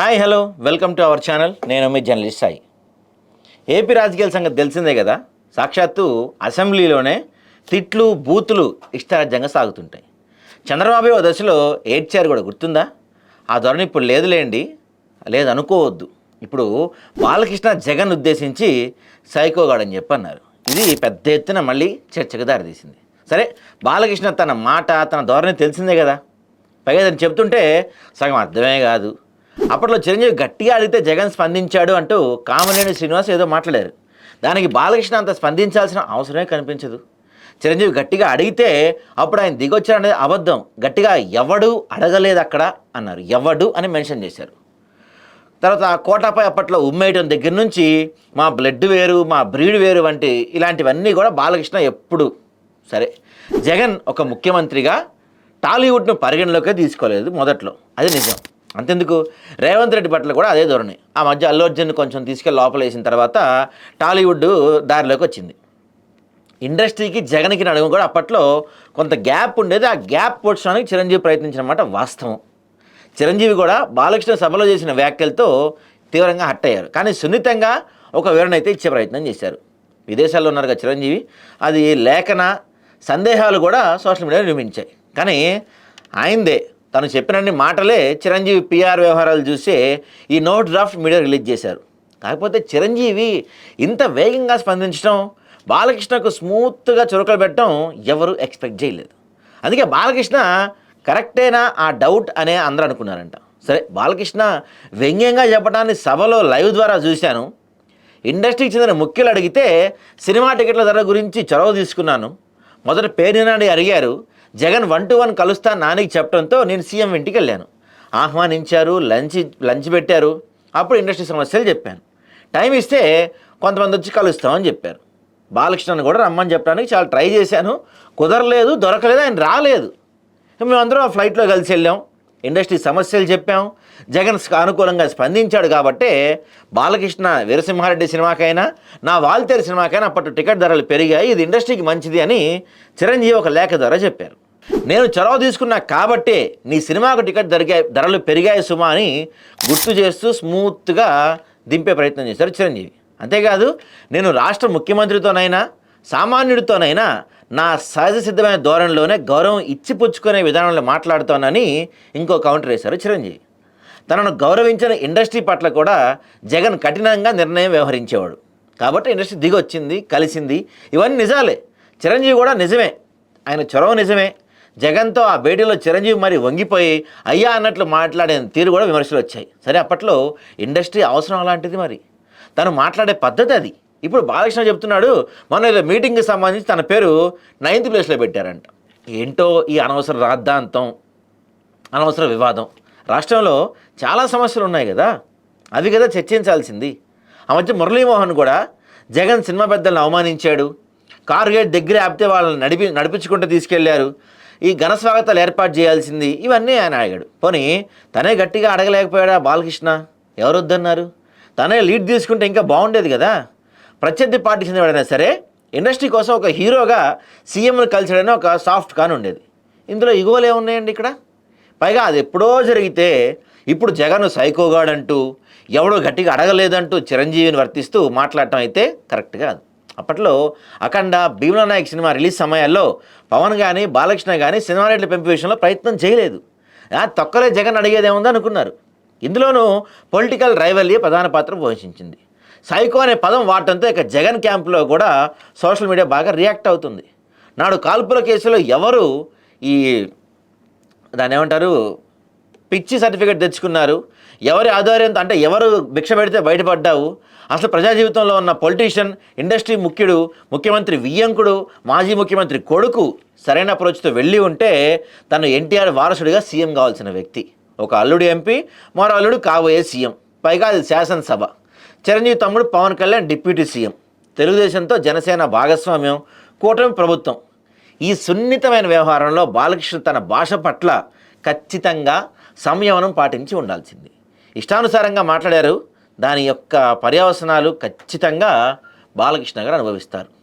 Hi hello. Welcome to our channel. నేను మీ journalist Sai. AP రాజకీయాల సంగతి తెలిసిందే కదా? సాక్షాత్తు అసెంబ్లీలోనే తిట్లు బూతులు ఇష్టారాజ్యంగా సాగుతుంటాయి. చంద్రబాబు ఓ దశలో ఏడ్చారు కూడా గుర్తుందా? ఆ ధోరణి ఇప్పుడు లేదులేండి. లేదు అనుకోవద్దు ఇప్పుడు బాలకృష్ణ జగన్ ఉద్దేశించి సైకోగాడని చెప్పి అన్నారు ఇది పెద్ద ఎత్తున మళ్ళీ చర్చకు దారితీసింది. సరే బాలకృష్ణ తన మాట తన ధోరణి తెలిసిందే కదా? పైగా అతను చెప్తుంటే సగం అర్థమే కాదు. అప్పట్లో చిరంజీవి గట్టిగా అడిగితే జగన్ స్పందించాడు అంటూ కామనేని శ్రీనివాస్ ఏదో మాట్లాడారు. దానికి బాలకృష్ణ అంత స్పందించాల్సిన అవసరమే కనిపించదు. చిరంజీవి గట్టిగా అడిగితే అప్పుడు ఆయన దిగొచ్చారనేది అబద్ధం. గట్టిగా ఎవడు అడగలేదు అక్కడ అన్నారు. ఎవడు అని మెన్షన్ చేశారు. తర్వాత ఆ కోటపై అప్పట్లో ఉమ్మేయటం దగ్గర నుంచి మా బ్లడ్ వేరు మా బ్రీడ్ వేరు వంటి ఇలాంటివన్నీ కూడా బాలకృష్ణ ఎప్పుడు సరే. జగన్ ఒక ముఖ్యమంత్రిగా టాలీవుడ్ను పరిగణలోకి తీసుకోలేదు మొదట్లో. అది నిజం. అంతెందుకు? రేవంత్ రెడ్డి పట్ల కూడా అదే ధోరణి. ఆ మధ్య అల్లు అర్జున్ కొంచెం తీసుకెళ్ళి లోపల వేసిన తర్వాత టాలీవుడ్ దారిలోకి వచ్చింది. ఇండస్ట్రీకి జగన్కి నడుము కూడా అప్పట్లో కొంత గ్యాప్ ఉండేది. ఆ గ్యాప్ పోడ్చడానికి చిరంజీవి ప్రయత్నించినమాట వాస్తవం. చిరంజీవి కూడా బాలకృష్ణ సభలో చేసిన వ్యాఖ్యలతో తీవ్రంగా హట్ అయ్యారు. కానీ సున్నితంగా ఒక వివరణ అయితే ఇచ్చే ప్రయత్నం చేశారు. విదేశాల్లో ఉన్నారుగా చిరంజీవి. అది లేఖన సందేహాలు కూడా సోషల్ మీడియాలో నిర్మించాయి. కానీ ఆయనదే తను చెప్పినన్ని మాటలే చిరంజీవి పిఆర్ వ్యవహారాలు చూసే ఈ నోట్ డ్రాఫ్ట్ మీడియా రిలీజ్ చేశారు. కాకపోతే చిరంజీవి ఇంత వేగంగా స్పందించడం బాలకృష్ణకు స్మూత్గా చురకలు పెట్టడం ఎవరు ఎక్స్పెక్ట్ చేయలేదు. అందుకే బాలకృష్ణ కరెక్టేనా ఆ డౌట్ అనే అందరూ అనుకున్నారంట. సరే బాలకృష్ణ వ్యంగ్యంగా చెప్పడాన్ని సభలో లైవ్ ద్వారా చూశాను. ఇండస్ట్రీకి చెందిన ముఖ్యులు అడిగితే సినిమా టికెట్ల ధర గురించి చొరవ తీసుకున్నాను. మొదట పేరునాడి అడిగారు. జగన్ వన్ టు వన్ కలుస్తా నానికి చెప్పడంతో నేను సీఎం ఇంటికి వెళ్ళాను. ఆహ్వానించారు లంచ్ లంచ్ పెట్టారు. అప్పుడు ఇండస్ట్రీ సమస్యలు చెప్పాను. టైం ఇస్తే కొంతమంది వచ్చి కలుస్తామని చెప్పారు. బాలకృష్ణను కూడా రమ్మని చెప్పడానికి చాలా ట్రై చేశాను. కుదరలేదు దొరకలేదు ఆయన రాలేదు. మేమందరం ఆ ఫ్లైట్లో కలిసి వెళ్ళాం. ఇండస్ట్రీ సమస్యలు చెప్పాం. జగన్ అనుకూలంగా స్పందించాడు కాబట్టే బాలకృష్ణ వీరసింహారెడ్డి సినిమాకైనా నా వాల్తేరు సినిమాకైనా అప్పటి టికెట్ ధరలు పెరిగాయి. ఇది ఇండస్ట్రీకి మంచిది అని చిరంజీవి ఒక లేఖ ద్వారా చెప్పారు. నేను చొరవ తీసుకున్నా కాబట్టే నీ సినిమాకు టికెట్ దొరికాయి ధరలు పెరిగాయి సుమా అని గుర్తు చేస్తూ స్మూత్గా దింపే ప్రయత్నం చేశారు చిరంజీవి. అంతేకాదు నేను రాష్ట్ర ముఖ్యమంత్రితోనైనా సామాన్యుడితోనైనా నా సహజ సిద్ధమైన ధోరణిలోనే గౌరవం ఇచ్చిపుచ్చుకునే విధానంలో మాట్లాడుతానని ఇంకో కౌంటర్ వేశారు చిరంజీవి. తనను గౌరవించిన ఇండస్ట్రీ పట్ల కూడా జగన్ కఠినంగా నిర్ణయం వ్యవహరించేవాడు. కాబట్టి ఇండస్ట్రీ దిగొచ్చింది కలిసింది ఇవన్నీ నిజాలే. చిరంజీవి కూడా నిజమే. ఆయన చొరవ నిజమే. జగన్తో ఆ భేటీలో చిరంజీవి మరి వంగిపోయి అయ్యా అన్నట్లు మాట్లాడిన తీరు కూడా విమర్శలు వచ్చాయి. సరే అప్పట్లో ఇండస్ట్రీ అవసరం అలాంటిది మరి. తను మాట్లాడే పద్ధతి అది. ఇప్పుడు బాలకృష్ణ చెప్తున్నాడు మొన్న ఏదో మీటింగ్కి సంబంధించి తన పేరు నైన్త్ ప్లేస్లో పెట్టారంట. ఏంటో ఈ అనవసర రాద్ధాంతం అనవసర వివాదం. రాష్ట్రంలో చాలా సమస్యలు ఉన్నాయి కదా. అవి కదా చర్చించాల్సింది. ఆ మధ్య మురళీమోహన్ కూడా జగన్ సినిమా పెద్దలను అవమానించాడు. కారు గేట్ దగ్గర ఆపితే వాళ్ళని నడిపి నడిపించుకుంటూ తీసుకెళ్ళారు. ఈ ఘన స్వాగతాలు ఏర్పాటు చేయాల్సింది ఇవన్నీ ఆయన అడిగాడు. పోనీ తనే గట్టిగా అడగలేకపోయాడా బాలకృష్ణ? ఎవరు వద్దన్నారు తనే లీడ్ తీసుకుంటే ఇంకా బాగుండేది కదా? ప్రత్యర్థి పార్టీ చెందినవాడైనా సరే ఇండస్ట్రీ కోసం ఒక హీరోగా సీఎంను కలిసాడని ఒక సాఫ్ట్ కాన్ ఉండేది. ఇందులో ఇగోలు ఏమున్నాయండి ఇక్కడ? పైగా అది ఎప్పుడో జరిగితే ఇప్పుడు జగన్ సైకోగాడంటూ ఎవడో గట్టిగా అడగలేదంటూ చిరంజీవిని వర్తిస్తూ మాట్లాడటం అయితే కరెక్ట్ కాదు. అప్పట్లో అఖండ భీమలా నాయక్ సినిమా రిలీజ్ సమయాల్లో పవన్ కానీ బాలకృష్ణ కానీ సినిమా రేట్ల పెంపు విషయంలో ప్రయత్నం చేయలేదు. తొక్కలే జగన్ అడిగేదేముంది అనుకున్నారు. ఇందులోనూ పొలిటికల్ రైవల్యే ప్రధాన పాత్ర పోషించింది. సైకో అనే పదం వాడటంతో ఇక జగన్ క్యాంప్లో కూడా సోషల్ మీడియా బాగా రియాక్ట్ అవుతుంది. నాడు కాల్పుల కేసులో ఎవరు ఈ దాన్ని ఏమంటారు పిచ్చి సర్టిఫికేట్ తెచ్చుకున్నారు. ఎవరి ఆధ్వర్యంతో అంటే ఎవరు భిక్ష పెడితే బయటపడ్డావు? అసలు ప్రజా జీవితంలో ఉన్న పొలిటీషియన్ ఇండస్ట్రీ ముఖ్యుడు ముఖ్యమంత్రి వియ్యంకుడు మాజీ ముఖ్యమంత్రి కొడుకు సరైన అప్రోచ్తో వెళ్ళి ఉంటే తను ఎన్టీఆర్ వారసుడిగా సీఎం కావాల్సిన వ్యక్తి. ఒక అల్లుడు ఎంపీ మరో అల్లుడు కాబోయే సీఎం. పైగా అది శాసనసభ. చిరంజీవి తమ్ముడు పవన్ కళ్యాణ్ డిప్యూటీ సీఎం. తెలుగుదేశంతో జనసేన భాగస్వామ్యం కూటమి ప్రభుత్వం. ఈ సున్నితమైన వ్యవహారంలో బాలకృష్ణ తన భాష పట్ల ఖచ్చితంగా సంయమనం పాటించి ఉండాల్సింది. ఇష్టానుసారంగా మాట్లాడారు. దాని యొక్క పర్యవసనాలు ఖచ్చితంగా బాలకృష్ణ గారు అనుభవిస్తారు.